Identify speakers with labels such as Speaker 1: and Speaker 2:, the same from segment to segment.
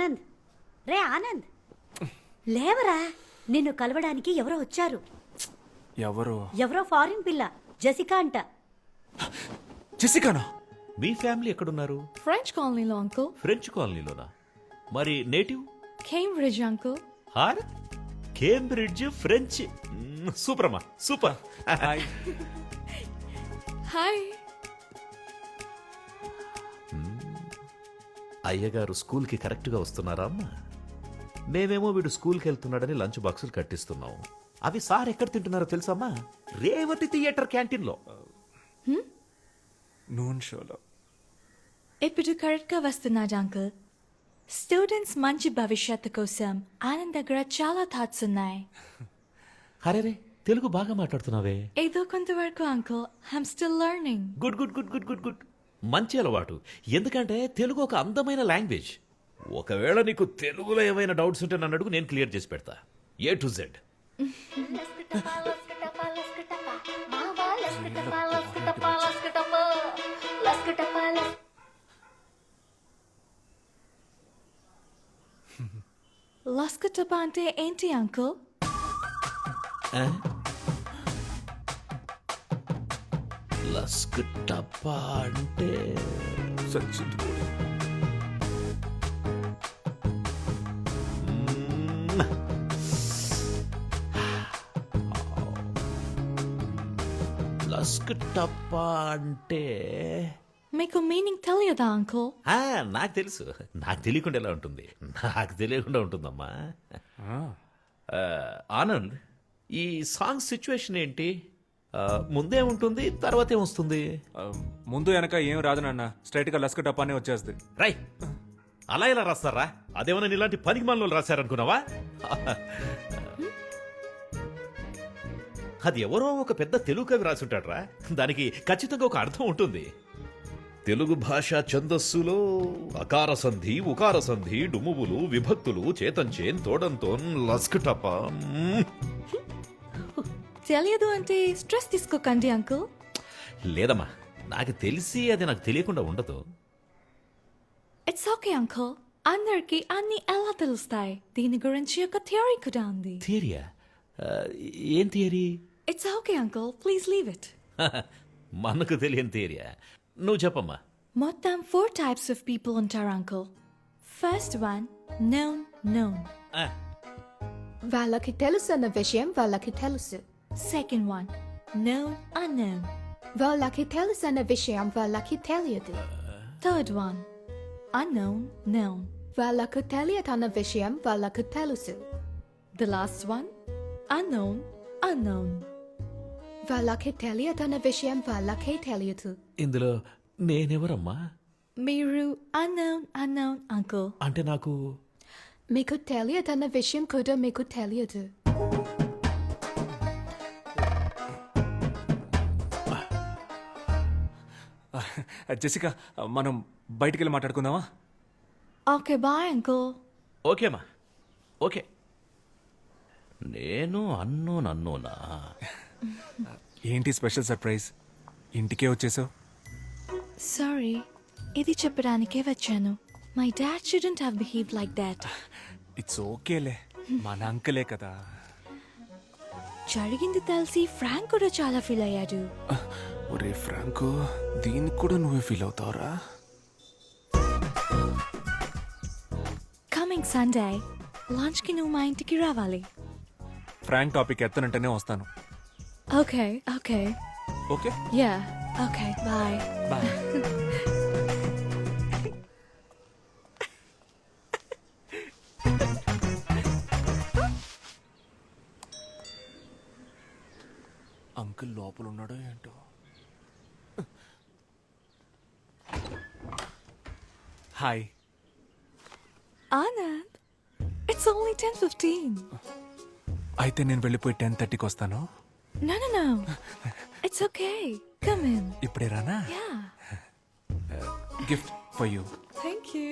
Speaker 1: ఆనంద్. రే ఆనంద్. లేవరా. నిన్ను కలవడానికి ఎవరో వచ్చారు.
Speaker 2: ఎవరు?
Speaker 1: ఎవరో ఫారిన్ పిల్ల జసికా అంట.
Speaker 2: జెసికానా?
Speaker 3: మీ ఫ్యామిలీ ఎక్కడున్నారు?
Speaker 4: French colony లో అంకుల్
Speaker 3: ఫ్రెంచ్ కాలనీలోనా మరి నేటివ్?
Speaker 4: కేంబ్రిడ్జ్ అంకుల్
Speaker 3: హార్ కేంబ్రిడ్జ్ ఫ్రెంచ్ సూపర్ అమ్మా సూపర్.
Speaker 2: హాయ్
Speaker 3: అయ్యగారు స్కూల్కి కరెక్ట్గా వస్తున్నారా అమ్మా? మేమేమో వీడు స్కూల్కి వెళ్తున్నాడని లంచ్ బాక్సులు కట్టిస్తున్నాం. అవి సార్ ఎక్కడ తింటున్నారో తెలుసమ్మా? రేవతి థియేటర్ క్యాంటీన్లో.
Speaker 2: నూన్ షోలో.
Speaker 4: ఇప్పుడు కరెక్ట్గా వస్తున్నాడు అంకుల్? స్టూడెంట్స్ మంచి భవిష్యత్తు కోసం ఆనంద్ దగ్గర చాలా థాట్స్ ఉన్నాయి.
Speaker 3: అరే తెలుగు బాగా మాట్లాడుతున్నావే.
Speaker 4: ఏదో కొంతవరకు uncle I'm still learning
Speaker 3: good good good good good good. మంచి అలవాటు. ఎందుకంటే తెలుగు ఒక అందమైన లాంగ్వేజ్. ఒకవేళ నీకు తెలుగులో ఏమైనా డౌట్స్ ఉంటే నన్ను అడుగు నేను క్లియర్ చేసి పెడతా. A to Z.
Speaker 4: లస్కటప అంటే ఏంటి అంకుల్?
Speaker 3: లస్క్ టప్పా అంటే
Speaker 2: సచిన్
Speaker 3: లస్క్ టప్పా అంటే
Speaker 4: మీకు మీనింగ్ తెలియదా అంకుల్?
Speaker 3: ఆ, నాకు తెలుసు. నాకు తెలియకుండా ఎలా ఉంటుంది? నాకు తెలియకుండా ఉంటుందమ్మా. ఆ, ఆనంద్ ఈ సాంగ్ సిచ్యువేషన్ ఏంటి? ముందే ఉంటుంది తర్వాత ఏమొస్తుంది
Speaker 2: ముందు వెనక ఏం రాదు నాన్న. స్ట్రైట్గా లస్క టపానే వచ్చేస్తుంది.
Speaker 3: రై అలా ఎలా రాస్తారా? అదేమన్నా ఇలాంటి పనికి మనలో రాశారనుకున్నావా? అది ఎవరో ఒక పెద్ద తెలుగు కవి రాసుంటాడ్రా. దానికి ఖచ్చితంగా ఒక అర్థం ఉంటుంది. తెలుగు భాష ఛందస్సులో అకార సంధి ఉకార సంధి డుమువులు విభక్తులు చేతంచేన్ తోడంతోన్ లస్కటప.
Speaker 4: తెలియదు అంటే స్ట్రెస్ తీసుకోకండి అంకుల్.
Speaker 3: లేదమ్మా నాకు తెలిసి అది నాకు తెలియకుండా ఉండదు.
Speaker 4: It's okay uncle. అందరికి అన్ని ఎలా తెలుస్తాయి? దీని గురించి ఒక థియరీ కూడా ఉంది.
Speaker 3: థియరియా? ఏం theory?
Speaker 4: It's okay uncle. Please leave it
Speaker 3: మనకు తెలియని థియరియా? నువ్వు చెప్పమ్మా.
Speaker 4: మొత్తం ఫోర్ టైప్స్ ఆఫ్ పీపుల్ ఉంటారు uncle. First one known
Speaker 3: known
Speaker 5: వాళ్ళకి తెలుసు అన్న విషయం వాళ్ళకి తెలుసు.
Speaker 4: సెకండ్ వన్ నోన్ అన్నోన్
Speaker 5: వాళ్ళకి తెలుసు అన్న విషయం వాళ్ళకి తెలియదు
Speaker 4: థర్డ్ వన్ అన్నోన్ నోన్
Speaker 5: వాళ్ళకు తెలియదు అన్న విషయం వాళ్ళకు తెలుసు
Speaker 4: the last one unknown unknown
Speaker 5: వాళ్ళకి తెలియదు అన్న విషయం వాళ్ళకే తెలియదు
Speaker 3: ఇందులో నేనెవరమ్మా
Speaker 4: మీరు అన్నోన్ అన్నోన్ అంకుల్
Speaker 3: అంటే నాకు
Speaker 5: మీకు తెలియదు అన్న విషయం కూడా మీకు తెలియదు
Speaker 2: జెసికా మనం బయటికి వెళ్ళి మాట్లాడుకుందామా
Speaker 4: ఓకే బాయ్ అంకుల్
Speaker 3: ఓకేమ్మా ఓకే నేను అన్నోన్ అన్నోనా
Speaker 2: ఏంటి స్పెషల్ సర్ప్రైజ్ ఇంటికే వచ్చేసావు?
Speaker 4: సారీ ఇది చెప్పడానికే వచ్చాను. My dad shouldn't have behave like that
Speaker 2: it's ఓకేలే మన అంకలే కదా.
Speaker 4: జరిగింది తెలిసి ఫ్రాంక్ కూడా చాలా ఫీల్ అయ్యాడు.
Speaker 2: ఒరే ఫ్రాంకు దీనికి కూడా నువ్వే ఫీల్ అవుతావురా?
Speaker 4: కమింగ్ సండే లంచ్కి నువ్వు మా ఇంటికి రావాలి.
Speaker 2: ఫ్రాంక్ టాపిక్ ఎత్తనంటేనే వస్తాను.
Speaker 4: Okay okay
Speaker 2: okay
Speaker 4: yeah okay bye
Speaker 2: bye uncle లోపల ఉన్నాడో ఏంటో? Hi
Speaker 4: Anand it's only ten fifteen
Speaker 2: అయితే నేను వెళ్ళిపోయి టెన్ థర్టీకి వస్తాను.
Speaker 4: No no no it's okay come in
Speaker 2: ఇప్పుడే రానా?
Speaker 4: Yeah
Speaker 2: gift for you
Speaker 4: thank you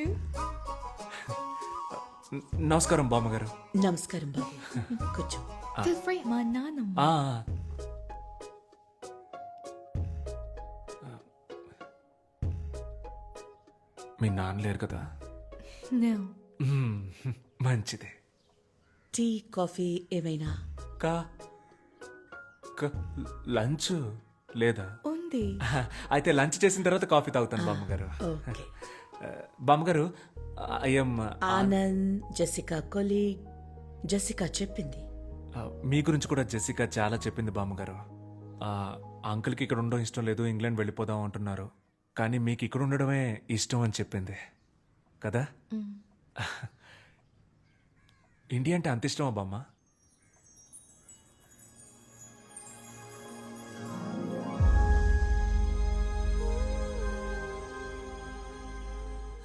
Speaker 2: నమస్కారం బామ్మగారు.
Speaker 1: నమస్కారం బాబు. కూర్చో.
Speaker 5: Feel free.
Speaker 4: మా నాన్నమ్మ.
Speaker 2: మీ నాన్న లేరు కదా?
Speaker 6: మ్మ్, మంచిది.
Speaker 7: టీ కాఫీ ఏమైనా?
Speaker 6: కా క- లంచ్ లేదా?
Speaker 4: ఉంది.
Speaker 6: అయితే లంచ్ చేసిన తర్వాత కాఫీ తాగుతాను బామ్మగారు.
Speaker 7: ఓకే.
Speaker 6: బామ్మగారు I'm
Speaker 7: Anand Jessica colleague Jessica చెప్పింది.
Speaker 6: మీ గురించి కూడా జెసికా చాలా చెప్పింది బామ్మగారు. ఆ, అంకుల్కి ఇక్కడ ఉండడం ఇష్టం లేదు ఇంగ్లాండ్ వెళ్ళిపోదాం అంటున్నారు. కానీ మీకు ఇక్కడ ఉండడమే ఇష్టం అని చెప్పింది. కదా? ఇండియా అంటే అంత ఇష్టమా బామ్మ?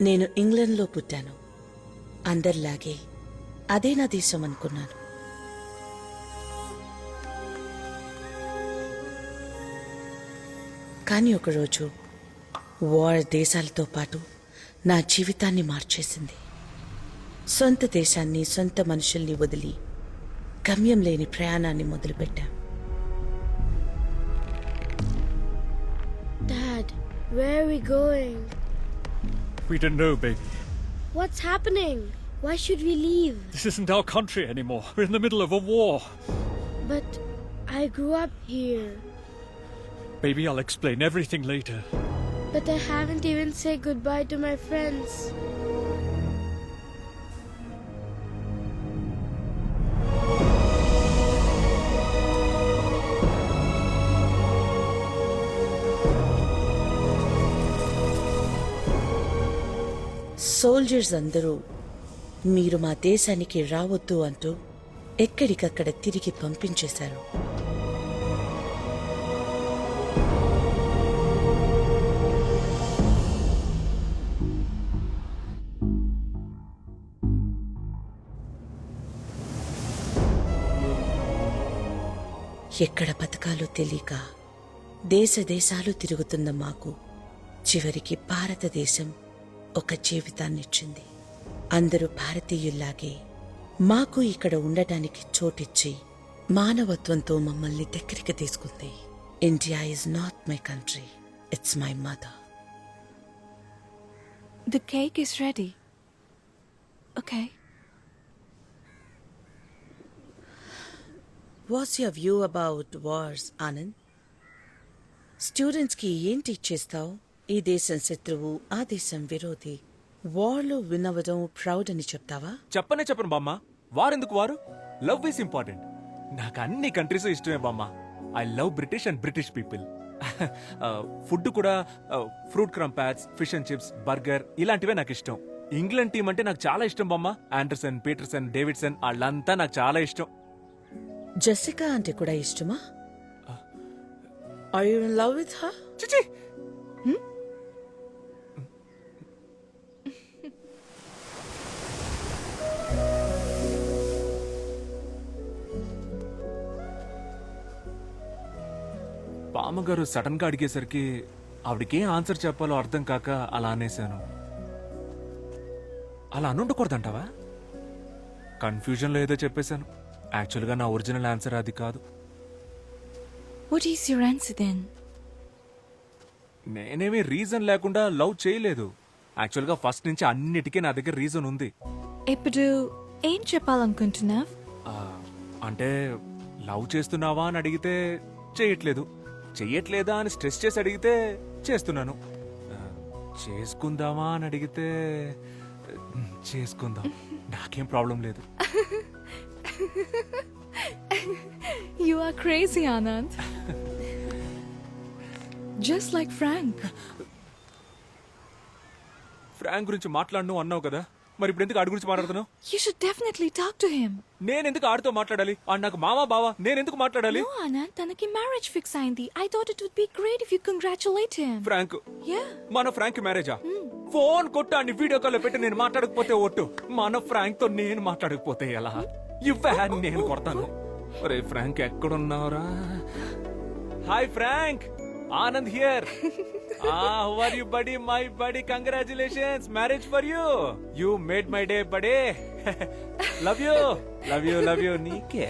Speaker 7: నేను ఇంగ్లండ్లో పుట్టాను. అందరిలాగే అదే నా దేశం అనుకున్నాను. కానీ ఒకరోజు వార్ దేశాలతో పాటు నా జీవితాన్ని మార్చేసింది సొంత దేశాన్ని సొంత మనుషుల్ని వదిలి గమ్యం లేని ప్రయాణాన్ని మొదలుపెట్టా
Speaker 8: Dad, where are we going?
Speaker 9: We don't know, baby.
Speaker 8: What's happening? Why should we leave?
Speaker 9: This isn't our country anymore. We're in the middle of a war.
Speaker 8: But I grew up here.
Speaker 9: Baby, I'll explain everything later.
Speaker 8: But I haven't even said goodbye to my friends.
Speaker 7: Soldiers అందరూ మీరు మా దేశానికి రావద్దు అంటూ ఎక్కడికక్కడ తిరిగి పంపించేశారు ఎక్కడ బతకాలో తెలియక దేశ దేశాలు తిరుగుతున్న మాకు చివరికి భారతదేశం ఒక జీవితాన్నిచ్చింది. అందరూ భారతీయుల్లాగే మాకు ఇక్కడ ఉండటానికి చోటిచ్చి మానవత్వంతో మమ్మల్ని దగ్గరికి తీసుకుంది. India is not my country it's my mother.
Speaker 4: The cake is ready okay
Speaker 7: what's your view about wars Anand స్టూడెంట్స్కి ఏం టీచ్ చేస్తావు? ఈ దేశం శత్రువు ఆ దేశం విరోధి. వార్లో వినవడం ప్రౌడ్ అని చెప్తావా?
Speaker 6: చెప్పనే చెప్పను బామ్మ. వారెందుకు వారు? లవ్ ఈస్ ఇంపార్టెంట్ నాకు అన్ని కంట్రీస్ ఇష్టమే బామ్మ. I love British and British people food కూడా fruit crumpets fish and chips burger ఇలాంటివే నాకు ఇష్టం. ఇంగ్లాండ్ టీం అంటే నాకు చాలా ఇష్టం బామ్మ. ఆండర్సన్ పీటర్సన్ డేవిడ్సన్ వాళ్ళంతా నాకు చాలా ఇష్టం.
Speaker 7: జెసికా అంటే కూడా ఇష్టమా? Are you in love with her
Speaker 6: చిచి! పామగారు సడన్గా అడిగేసరికి ఆవిడకేం ఆన్సర్ చెప్పాలో అర్థం కాక అలా అనేశాను. అలా అనుండకూడదంటావా? కన్ఫ్యూజన్లో ఏదో చెప్పేశాను. యాక్చువల్గా నా ఒరిజినల్ ఆన్సర్ అది కాదు.
Speaker 4: What is your answer then?
Speaker 6: నేనేమీ రీజన్ లేకుండా లవ్ చేయలేదు. యాక్చువల్గా ఫస్ట్ నుంచి అన్నిటికీ నా దగ్గర రీజన్ ఉంది.
Speaker 4: ఇప్పుడు ఏం చెప్పాలనుకుంటున్నావ్?
Speaker 6: ఆ, అంటే లవ్ చేస్తున్నావా అని అడిగితే చేయట్లేదు. చెయ్యట్లేదా అని స్ట్రెస్ చేసి అడిగితే చేస్తున్నాను. చేసుకుందామా అని అడిగితే చేసుకుందాం. నాకేం ప్రాబ్లం లేదు.
Speaker 4: You are crazy, Anand. Just like Frank.
Speaker 6: Frank గురించి మాట్లాడను అన్నావు కదా మరి ఇప్పుడు ఎందుకు ఆడి గురించి మాట్లాడుతున్నావు
Speaker 4: You should definitely talk to him.
Speaker 6: నేను ఎందుకు ఆడితో మాట్లాడాలి ఆడు నాకు మామా బావా నేను ఎందుకు మాట్లాడాలి
Speaker 4: No, Anand, తనకి marriage fix అయింది. I thought it would be great if you congratulate him.
Speaker 6: Frank
Speaker 4: Yeah.
Speaker 6: మన ఫ్రాంక్ మ్యారేజా ఫోన్ కొట్టు వీడియో కాల్ పెట్టి నేను మాట్లాడకపోతే ఒట్టు మన ఫ్రాంక్తో నేను మాట్లాడకపోతే ఎలా ఇవ్వే నేను కొడతాను. ఒరే ఫ్రాంక్ ఎక్కడున్నావురా? Hi Frank Anand here are you buddy my buddy congratulations marriage for you you made my day buddy love you love you love you నీకే